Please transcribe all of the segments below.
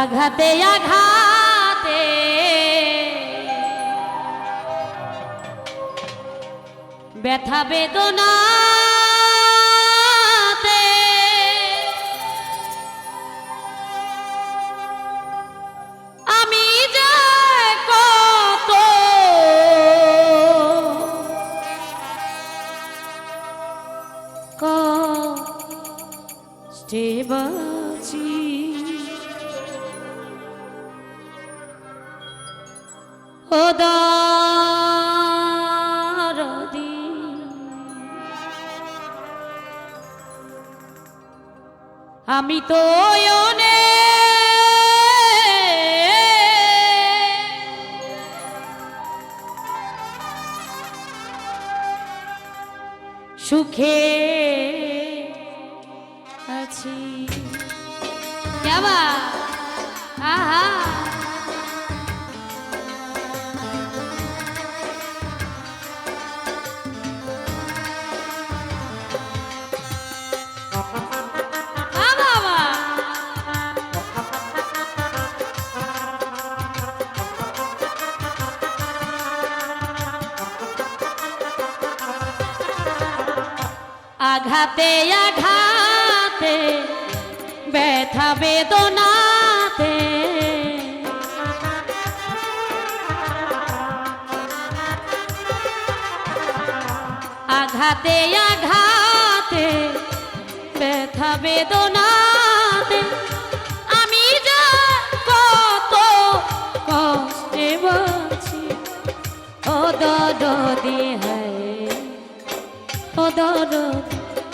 আঘাতে আঘাতে। ব্যথা বেদনাতে। আমি ও আমি তো অনে সুখে আঘাতে আঘাতে, ব্যথা বেদনাতে। আঘাতে আঘাতে, ব্যথা বেদনাতে। আমি যা কত কষ্টে বাঁচি, ও দরদি হায়, ও দরদি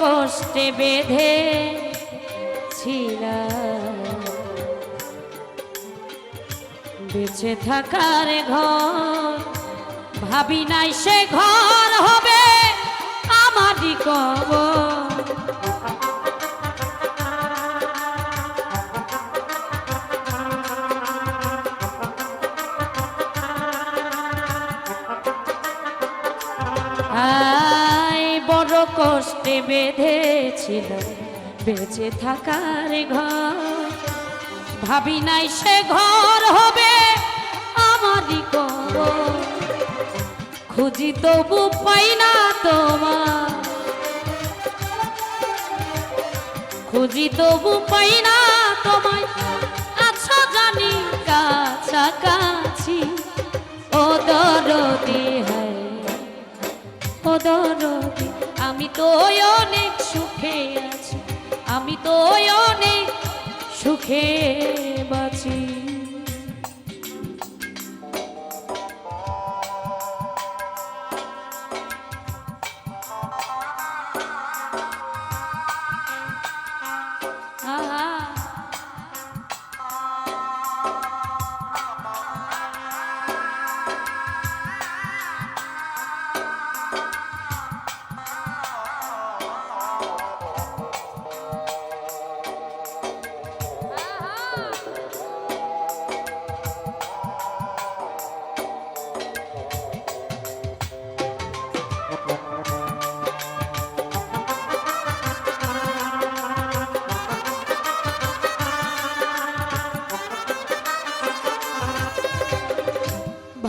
কষ্টে বেঁধে বেঁচে থাকার ঘর ভাবি নাই সে ঘর হবে আমারই কবর। বেঁধেছিল বেঁচে থাকার ঘর। ভাবি নাই সে ঘর হবে আমারই কবর খুঁজি তবু পাই না তোমার। খুঁজি তবু পাই না তোমায়। আছো জানি কাছাকাছি। ও দরদি হয় ও দরদি। আমি তো অনেক সুখে আছি আমি তো অনেক সুখে বাঁচি।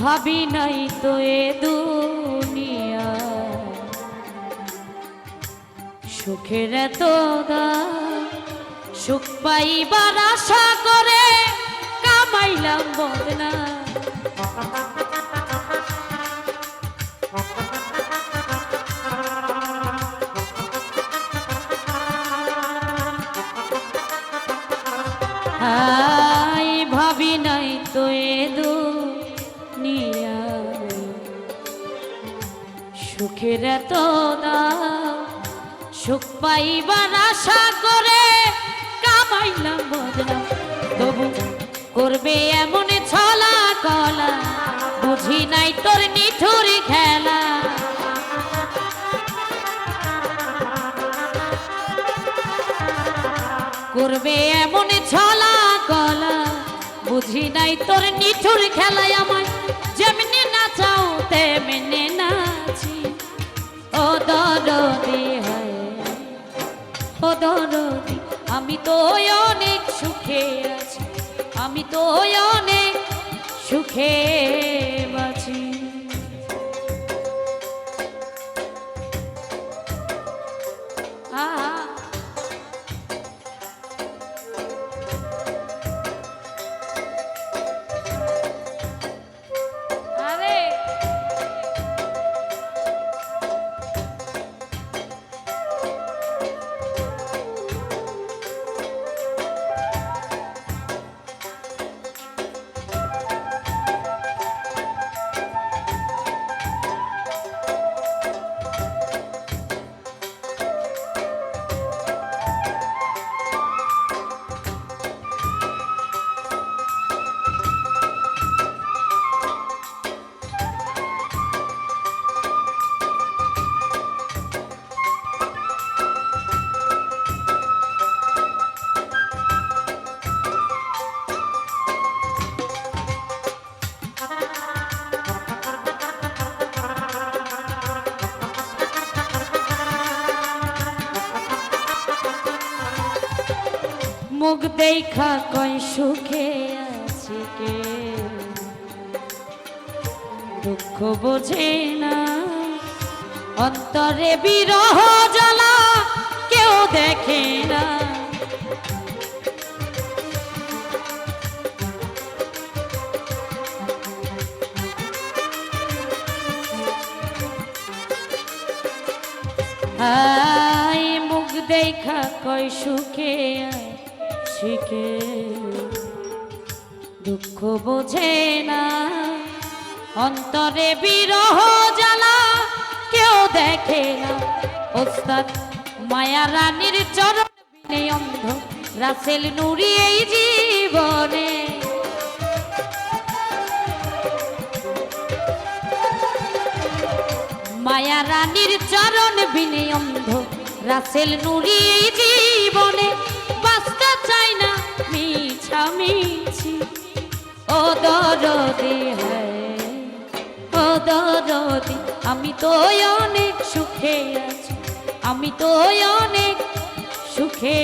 ভাবি নাই তো এ দুনিয়া। সুখের এত সুখ পাইবার আশা করে কামাইলাম বদনা। সুখের এত দাম সুখ পাইবার আশা করে কামাইলাম বদনাম তবু করবে এমন ছলা কলা, বুঝি নাই তোর নিঠুর খেলা। করবে এমন ছলা কলা, বুঝি নাই তোর নিঠুর খেলায় আমায় দরদি হয়। ও দরদি আমি তো অনেক সুখে আছি। আমি তো অনেক সুখে মুখ দেখা কয় সুখে আছে কে দুঃখ বোঝে না। অন্তরে বিরহ জ্বালা কেউ দেখে না। হাই মুখ দেখা কয় সুখে শিখে দুঃখ বোঝে না। অন্তরে বিরহ জ্বালা কেউ দেখে না। ওস্তাদ মায়া রানীর চরণ অন্ধ, রাসেল নুরি এই জীবনে। মায়া রানীর চরণ বিনে অন্ধ, রাসেল নুরি এই জীবনে। মিছা মিছি ও দরদি দরদি আমি তো অনেক সুখে আছি আমি তো অনেক সুখে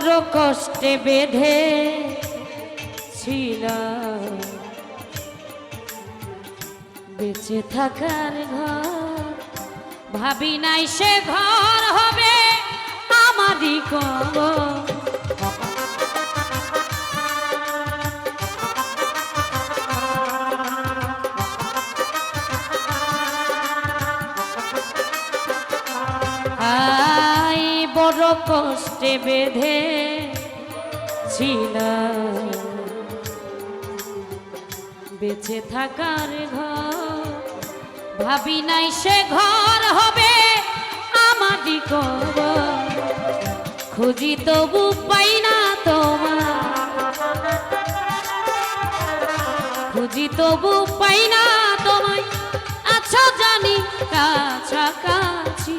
বড় কষ্টে বেঁধে ছিল বেঁচে থাকার ঘর ভাবি নাই সে ঘর হবে আমারই কবর কষ্টে বেঁধে ছিল বেঁচে থাকার ঘর, ভাবি নাই সে ঘর হবে আমারই কবর। খুঁজি তবু পাই না তোমার। খুঁজি তবু পাই না তোমায়। আচ্ছা জানি কাছাকাছি।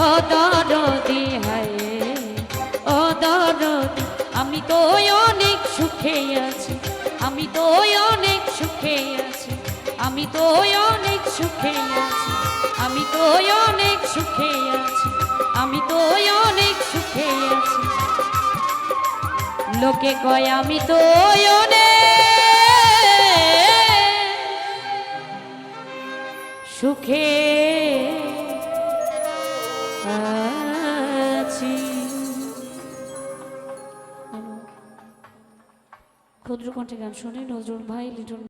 ও হায় আমি অনেক আছি, আমি অনেক আছি, আমি অনেক আছি, আমি অনেক আছি, আমি অনেক আছি। লোকে কয়, আমি তো সুখে আছি। ক্ষুদ্র কণ্ঠে গান শুনে নজরুল ভাই লিটন